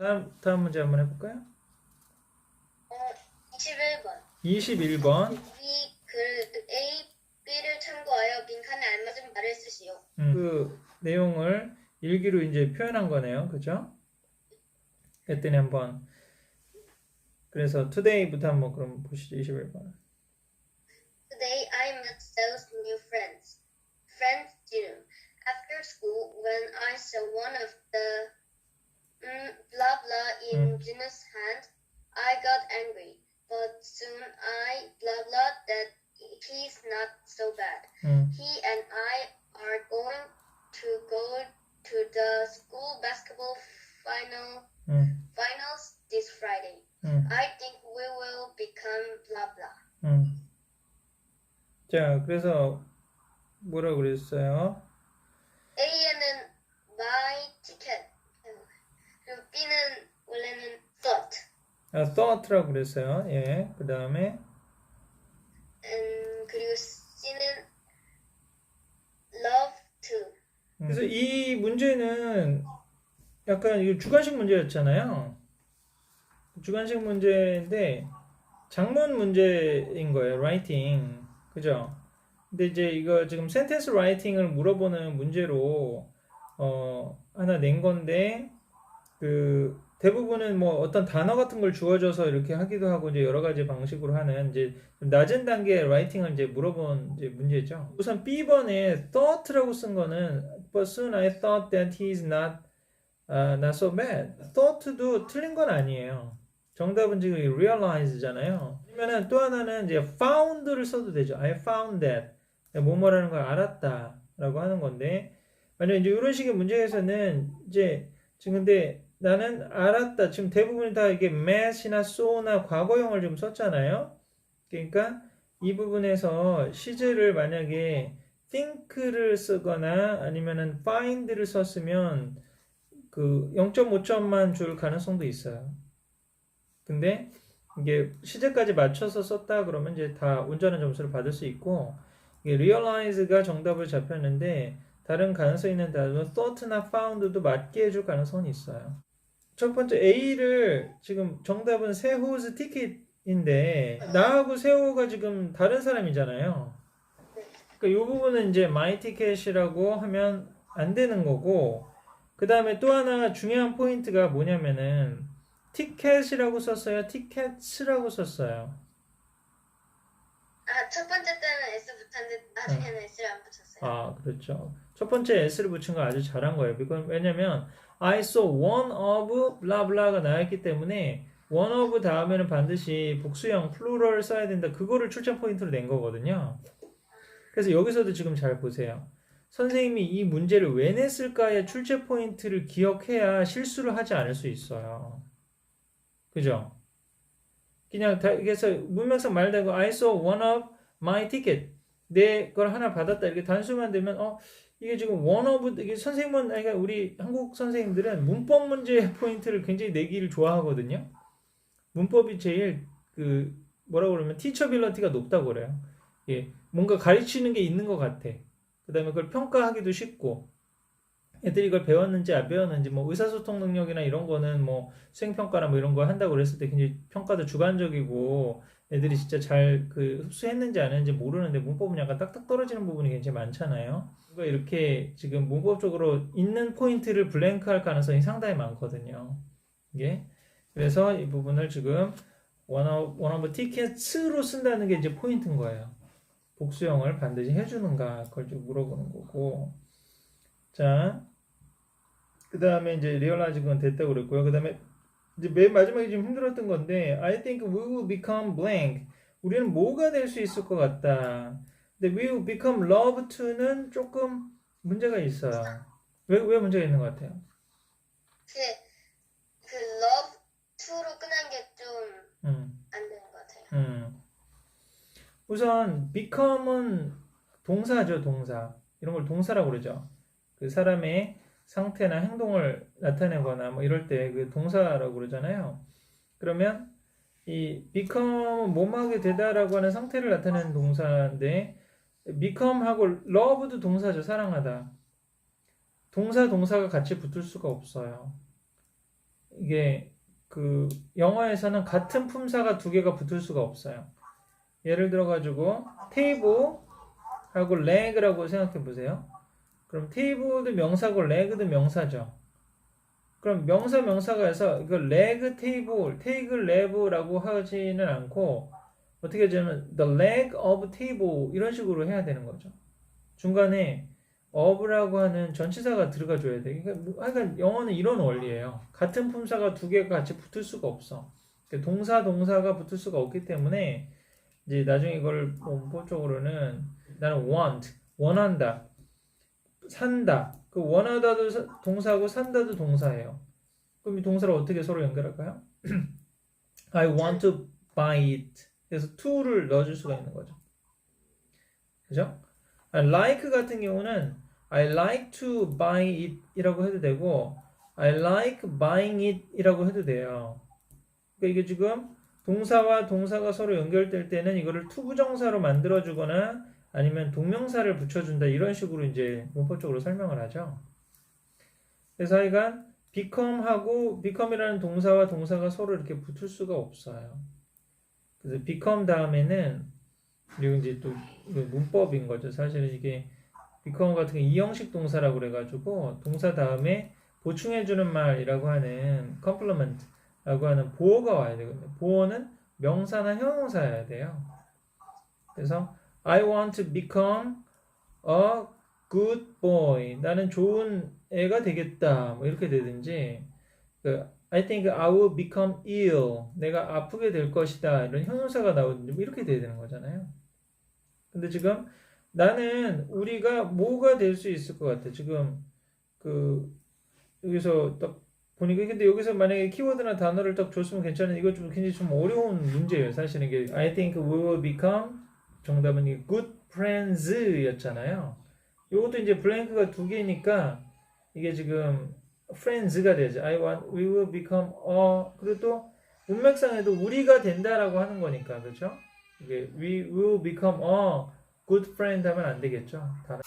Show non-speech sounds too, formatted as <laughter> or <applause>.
다음, 다음 문제 한번 해볼까요? 어, 21번. 21번. 이 글 A, B를 참고하여 빈칸에 알맞은 말을 쓰시오. 음, 그 내용을 일기로 이제 표현한 거네요. 그죠? 했더니 한번 그래서 today부터 한번 그럼 보시죠. 21번. Today I met those new friends. Friends Jim. After school, when I saw one of the mm, blah blah in Jim's hand, I got angry. But soon I blah blah that he's not so bad. 음, He and I are going to go to the school basketball final 음, finals this Friday. 음, I think we will become blah blah. 음. 자, 그래서 뭐라 그랬어요? 아, thought라고 그랬어요. 예. 그 다음에 음, 그리고 C는 love to. 그래서 이 문제는 약간 이거 주관식 문제였잖아요. 주관식 문제인데 장문 문제인 거예요. writing. 그죠? 근데 이제 이거 지금 센텐스 라이팅을 물어보는 문제로 어 하나 낸 건데 그 대부분은 뭐 어떤 단어 같은 걸 주어져서 이렇게 하기도 하고 이제 여러 가지 방식으로 하는 이제 좀 낮은 단계의 라이팅을 이제 물어본 이제 문제죠. 우선 B번에 thought라고 쓴 거는 but soon I thought that he's not uh, not so bad. thought도 틀린 건 아니에요. 정답은 지금 realize잖아요. 그러면은 또 하나는 이제 found를 써도 되죠. I found that. 뭐뭐라는 걸 알았다라고 하는 건데 만약 이제 이런 식의 문제에서는 이제 지금 근데 나는 알았다. 지금 대부분이 다 이게 met이나 so나 과거형을 좀 썼잖아요. 그러니까 이 부분에서 시제를 만약에 think를 쓰거나 아니면은 find를 썼으면 그 0.5점만 줄 가능성도 있어요. 근데 이게 시제까지 맞춰서 썼다 그러면 이제 다 온전한 점수를 받을 수 있고 이게 realize가 정답을 잡혔는데 다른 가능성 있는 단어 thought나 found도 맞게 해줄 가능성은 있어요. 첫 번째 A를 지금 정답은 세호's ticket인데 나하고 세호가 지금 다른 사람이잖아요. 그러니까 이 부분은 이제 my ticket이라고 하면 안 되는 거고 그 다음에 또 하나 중요한 포인트가 뭐냐면은 티켓이라고 썼어요, 티켓스라고 썼어요. 아, 첫 번째 때는 S 붙였는데 나중에는 S를 안 붙였어요. 아, 그렇죠. 첫 번째 s를 붙인 거 아주 잘한 거예요. 이건 왜냐면 I saw one of blah blah가 나왔기 때문에 one of 다음에는 반드시 복수형 플루럴 써야 된다. 그거를 출전 포인트로 낸 거거든요. 그래서 여기서도 지금 잘 보세요. 선생님이 이 문제를 왜 냈을까의 출제 포인트를 기억해야 실수를 하지 않을 수 있어요. 그죠? 그냥 다, 그래서 문맥상 말대로 I saw one of my ticket. 내 걸 하나 받았다. 이렇게 단수만 되면 어 이게 지금 one of 이게 선생님은 그러니까 우리 한국 선생님들은 문법 문제 포인트를 굉장히 내기를 좋아하거든요. 문법이 제일 그 뭐라고 그러면 티처빌러티가 높다고 그래요. 예, 뭔가 가르치는 게 있는 것 같아. 그 다음에 그걸 평가하기도 쉽고 애들이 이걸 배웠는지 안 배웠는지 뭐 의사소통 능력이나 이런 거는 뭐 수행평가나 뭐 이런 거 한다고 그랬을 때 굉장히 평가도 주관적이고 애들이 진짜 잘 그 흡수했는지 안 했는지 모르는데 문법은 약간 딱딱 떨어지는 부분이 굉장히 많잖아요. 그거 이렇게 지금 문법적으로 있는 포인트를 블랭크할 가능성이 상당히 많거든요. 이게 그래서 이 부분을 지금 원어 원어브 티켓으로 쓴다는 게 이제 포인트인 거예요. 복수형을 반드시 해주는가 그걸 좀 물어보는 거고. 자, 그 다음에 이제 리얼라이즈 그건 됐다고 그랬고요. 그 다음에 이제 맨 마지막에 좀 힘들었던 건데, I think we will become blank. 우리는 뭐가 될 수 있을 것 같다. 근데 we will become love to는 조금 문제가 있어요. 왜, 왜 문제가 있는 것 같아요? 그, 그 love to로 끝난 게좀안 음, 되는 것 같아요. 음. 우선 become은 동사죠, 동사. 이런 걸 동사라고 그러죠. 그 사람의 상태나 행동을 나타내거나 뭐 이럴 때 그 동사라고 그러잖아요. 그러면 이 become은 뭐뭐하게 되다라고 하는 상태를 나타내는 동사인데 become하고 love도 동사죠, 사랑하다. 동사 동사가 같이 붙을 수가 없어요. 이게 그 영어에서는 같은 품사가 두 개가 붙을 수가 없어요. 예를 들어 가지고 테이블하고 leg라고 생각해 보세요. 그럼 테이블도 명사고 leg도 명사죠. 그럼 명사 명사가 해서 이거 leg take lab라고 하지는 않고 어떻게 하자면 the leg of table 이런 식으로 해야 되는 거죠. 중간에 of라고 하는 전치사가 들어가 줘야 돼. 그러니까 뭐- 하여간 영어는 이런 원리예요. 같은 품사가 두 개가 같이 붙을 수가 없어. 그러니까 동사 동사가 붙을 수가 없기 때문에 이제 나중에 이걸 문법적으로는 나는 want 원한다 산다 그 원하다도 사- 동사고 산다도 동사예요. 그럼 이 동사를 어떻게 서로 연결할까요? <clears throat> I want to buy it. 그래서 to를 넣어줄 수가 있는 거죠. 그죠? 아, like 같은 경우는 I like to buy it 이라고 해도 되고 I like buying it 이라고 해도 돼요. 그러니까 이게 지금 동사와 동사가 서로 연결될 때는 이거를 투부정사로 만들어주거나 아니면 동명사를 붙여준다 이런 식으로 이제 문법적으로 설명을 하죠. 그래서 하여간 become하고 become이라는 동사와 동사가 서로 이렇게 붙을 수가 없어요. 그래서 become 다음에는 그리고 이제 또 문법인 거죠. 사실은 이게 become 같은 게 이형식 동사라고 그래가지고 동사 다음에 보충해주는 말이라고 하는 complement라고 하는 보어가 와야 되거든요. 보어는 명사나 형용사여야 돼요. 그래서 I want to become a good boy. 나는 좋은 애가 되겠다. 뭐 이렇게 되든지 그 I think I will become ill. 내가 아프게 될 것이다. 이런 형용사가 나오든지 뭐 이렇게 돼야 되는 거잖아요. 근데 지금 나는 우리가 뭐가 될 수 있을 것 같아. 지금 그 여기서 딱 보니까 근데 여기서 만약에 키워드나 단어를 딱 줬으면 괜찮은데 이거 좀 굉장히 좀 어려운 문제예요. 사실은 이게 I think we will become 정답은 이 good friends였잖아요. 이것도 이제 블랭크가 두 개니까 이게 지금 friends가 되죠. I want we will become a 그리고 또 문맥상에도 우리가 된다라고 하는 거니까 그렇죠? 이게 we will become a good friend 하면 안 되겠죠. 단어.